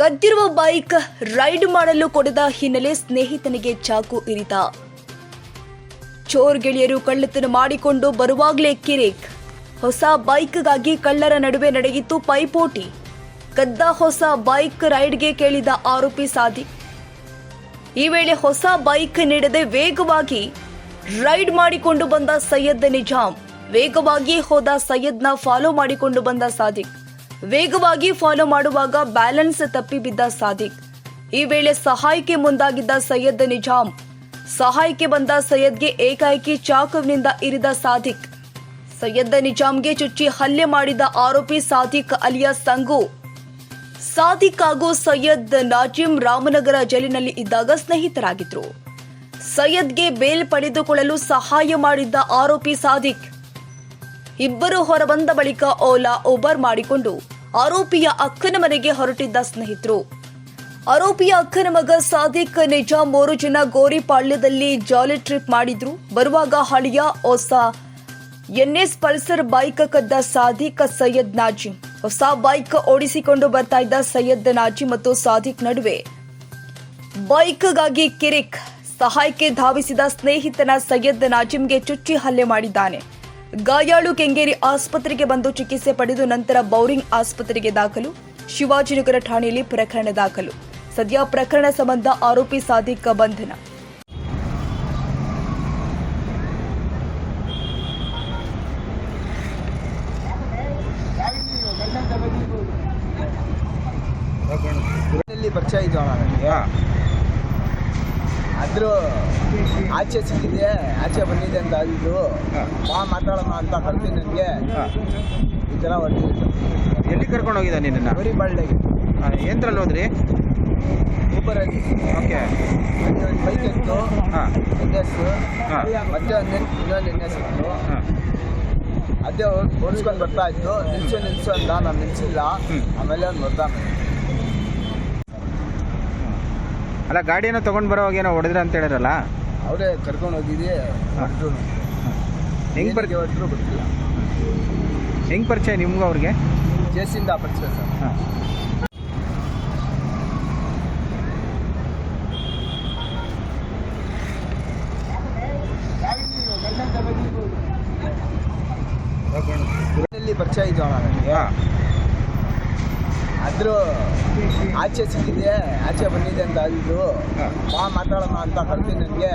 ಕದ್ದಿರುವ bike ride ಮಾಡಲು ಕೊಡದ ಹಿನ್ನೆಲೆ ಸ್ನೇಹಿತನಿಗೆ ಚಾಕು ಇರಿತ. ಚೋರ್ ಗೆಳೆಯರು ಕಳ್ಳತನ ಮಾಡಿಕೊಂಡು ಬರುವಾಗಲೇ ಕಿರಿಕ್. ಹೊಸ ಬೈಕ್ಗಾಗಿ ಕಳ್ಳರ ನಡುವೆ ನಡೆಯಿತು ಪೈಪೋಟಿ. ಕದ್ದ ಹೊಸ ಬೈಕ್ ರೈಡ್ಗೆ ಕೇಳಿದ ಆರೋಪಿ ಸಾಧಿ ಈ ವೇಳೆ ಹೊಸ ಬೈಕ್ ನೀಡದೆ ವೇಗವಾಗಿ ರೈಡ್ ಮಾಡಿಕೊಂಡು ಬಂದ ಸೈಯದ್ ನಿಜಾಮ್ ವೇಗವಾಗಿ ಹೋದ ಸೈಯದ್ನ ಫಾಲೋ ಮಾಡಿಕೊಂಡು ಬಂದ ಸಾದಿಕ್. ವೇಗವಾಗಿ ಫಾಲೋ ಮಾಡುವಾಗ ಬ್ಯಾಲೆನ್ಸ್ ತಪ್ಪಿ ಬಿದ್ದ ಸಾದಿಕ್. ಈ ವೇಳೆ ಸಹಾಯಕ್ಕೆ ಮುಂದಾಗಿದ್ದ ಸೈಯದ್ ನಿಜಾಮ್ ಸಹಾಯಕ್ಕೆ ಬಂದ ಸೈಯದ್ಗೆ ಏಕಾಏಕಿ ಚಾಕುವಿನಿಂದ ಇರಿದ ಸಾದಿಕ್. ಸೈಯದ್ ನಿಜಾಮ್ಗೆ ಚುಚ್ಚಿ ಹಲ್ಲೆ ಮಾಡಿದ ಆರೋಪಿ ಸಾದಿಕ್ ಅಲಿಯಾ ಸಂಗು. ಸಾದಿಕ್ ಹಾಗೂ ಸೈಯದ್ ನಾಜಿಮ್ ರಾಮನಗರ ಜೈಲಿನಲ್ಲಿ ಇದ್ದಾಗ ಸ್ನೇಹಿತರಾಗಿದ್ರು. ಸೈಯದ್ಗೆ ಬೇಲ್ ಪಡೆದುಕೊಳ್ಳಲು ಸಹಾಯ ಮಾಡಿದ್ದ ಆರೋಪಿ ಸಾದಿಕ್. ಇಬ್ಬರು ಹೊರಬಂದ ಬಳಿಕ ಓಲಾ ಉಬರ್ ಮಾಡಿಕೊಂಡು ಆರೋಪಿಯ ಅಕ್ಕನ ಮನೆಗೆ ಹೊರಟಿದ್ದ ಸ್ನೇಹಿತರು. ಆರೋಪಿಯ ಅಕ್ಕನ ಮಗ ಸಾದಿಕ್ ನಿಜ ಮೂರು ಜನ ಗೋರಿಪಾಳ್ಯದಲ್ಲಿ ಜಾಲಿ ಟ್ರಿಪ್ ಮಾಡಿದ್ರು. ಬರುವಾಗ ಹಳಿಯ ಹೊಸ ಎನ್ಎಸ್ ಪಲ್ಸರ್ ಬೈಕ್ ಕದ್ದ ಸಾದಿಕ್ ಸೈಯದ್ ನಾಜಿ. ಹೊಸ ಬೈಕ್ ಓಡಿಸಿಕೊಂಡು ಬರ್ತಾ ಇದ್ದ ಸೈಯದ್ ನಾಜಿ ಮತ್ತು ಸಾದಿಕ್ ನಡುವೆ. ಬೈಕ್ಗಾಗಿ ಕಿರಿಕ್ ಸಹಾಯಕ್ಕೆ ಧಾವಿಸಿದ ಸ್ನೇಹಿತನ ಸೈಯದ್ ನಾಜಿಮ್ಗೆ ಚುಚ್ಚಿ ಹಲ್ಲೆ ಮಾಡಿದ್ದಾನೆ. ಗಾಯಾಳು ಕೆಂಗೇರಿ ಆಸ್ಪತ್ರೆಗೆ ಬಂದು ಚಿಕಿತ್ಸೆ ಪಡೆದು ನಂತರ ಬೌರಿಂಗ್ ಆಸ್ಪತ್ರೆಗೆ ದಾಖಲು, ಶಿವಾಜಿನಗರ ಠಾಣೆಯಲ್ಲಿ ಪ್ರಕರಣ ದಾಖಲು. ಸದ್ಯ ಪ್ರಕರಣ ಸಂಬಂಧ ಆರೋಪಿ ಸಾದಿಕ್ ಬಂಧನ. ಪರಿಚಯ ಆದರೂ ಆಚೆ ಸಿಕ್ಕಿದೆ ಆಚೆ ಬಂದಿದೆ ಅಂತ ಅಂದ್ರು ಹಾ. ಬಾ ಮಾತಾಡೋಣ ಅಂತ ಕರ್ತೀನಿ ನನಗೆ. ಈ ಥರ ಎಲ್ಲಿ ಕರ್ಕೊಂಡು ಹೋಗಿದ್ದ ನಿನ್ನ ಬರೀ ಬಳ್ಳಿಗೆ ಏನ್ರಲ್ಲಿ ಹೋದ್ರಿ? ಊಬರಲ್ಲಿ. ಓಕೆ. ಒಂದು ಬೈಕ್ ಇತ್ತು. ಹಾಂ. ಎನ್ ಎಸ್ ಮತ್ತೆ ಒಂದು ಇನ್ನೊಂದು ಎನ್ ಎಸ್ ಇತ್ತು. ಅದೇ ಓಡಿಸ್ಕೊಂಡು ಬರ್ತಾ ಇತ್ತು ನಿಲ್ಸು ನಿಲ್ಸು ಅಂತ. ನಾನು ನಿಲ್ಸಿಲ್ಲ. ಆಮೇಲೆ ಅವ್ನು ಬರ್ತಾನೆ ಅಲ್ಲ ಗಾಡಿಯನ್ನು ತೊಗೊಂಡು ಬರೋವಾಗ ಏನೋ ಹೊಡೆದ್ರ ಅಂತ ಹೇಳಿರಲ್ಲ ಅವರೇ ಕರ್ಕೊಂಡು ಹೋಗಿದ್ದೆ ಹೊರಟರು ಹೆಂಗ್ ಬರ್ತೀವಿ ಹೊರಟರು ಗೊತ್ತಿಲ್ಲ. ಹೆಂಗ್ ಪರಿಚಯ ನಿಮ್ಗೂ ಅವ್ರಿಗೆ? ಜೇಸಿಂದ ಪರಿಚಯ ಸರ್. ಹಾಂ. ಪರಿಚಯ ಇದ್ದವ ನನಗೆ? ಆದರೂ ಆಚೆ ಸಿಕ್ಕಿದೆ ಆಚೆ ಬಂದಿದೆ ಅಂತ ಅಂದು. ಬಾ ಮಾತಾಡೋಣ ಅಂತ ಕರ್ತೀನಿ ನನಗೆ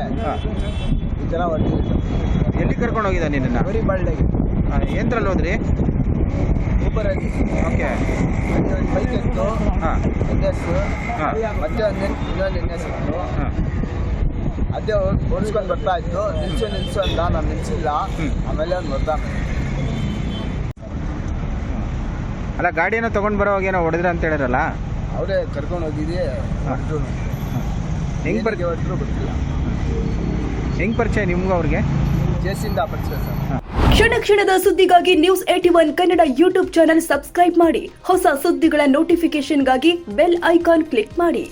ಈ ಥರ ಎಲ್ಲಿ ಕರ್ಕೊಂಡು ಹೋಗಿದ್ದ ನಿನ್ನ ಬರೀ ಬಳ್ಳಿಗೆ ಎಂತ್ರಲ್ಲಿ ಹೋದ್ರಿ? ಊಬರಲ್ಲಿ ಓಕೆ. ಅಲ್ಲಿ ಒಂದು ಬೈಕ್ ಇತ್ತು. ಹಾಂ. N S. ಮತ್ತೆ ಒಂದು ಇನ್ನೊಂದು ಎನ್ ಎಸ್ ಇತ್ತು ಅದೇ ಓಡಿಸ್ಕೊಂಡು ಬರ್ತಾ ಇತ್ತು ನಿಲ್ಸು ನಿಲ್ಸು ಅಂತ ನಾನು ನಿಲ್ಸಿಲ್ಲ. ಆಮೇಲೆ ಅವ್ನು ಬರ್ತಾನೆ ಅಲ್ಲ ಗಾಡಿಯನ್ನು ತೊಗೊಂಡು ಬರೋವಾಗ ಏನೋ ಹೊಡೆದ್ರ ಅಂತ ಹೇಳಿರಲ್ಲ ಅವರೇ ಕರ್ಕೊಂಡು ಹೋಗಿದ್ದೆ ಹೆಂಗ್ ಗೊತ್ತಿಲ್ಲ. ಹೆಂಗ್ ಪರಿಚಯ ನಿಮ್ಗ ಅವ್ರಿಗೆ? ಜೇಸಿಂದ ಪರಿಚಯ ಸರ್. ಕ್ಷಣ ಕ್ಷಣದ ಸುದ್ದಿಗಾಗಿ news eighty one Kannada YouTube channel subscribe ಮಾಡಿ. ಹೊಸ ಸುದ್ದಿಗಳ ನೋಟಿಫಿಕೇಶನ್ಗಾಗಿ ಬೆಲ್ ಐಕಾನ್ ಕ್ಲಿಕ್ ಮಾಡಿ.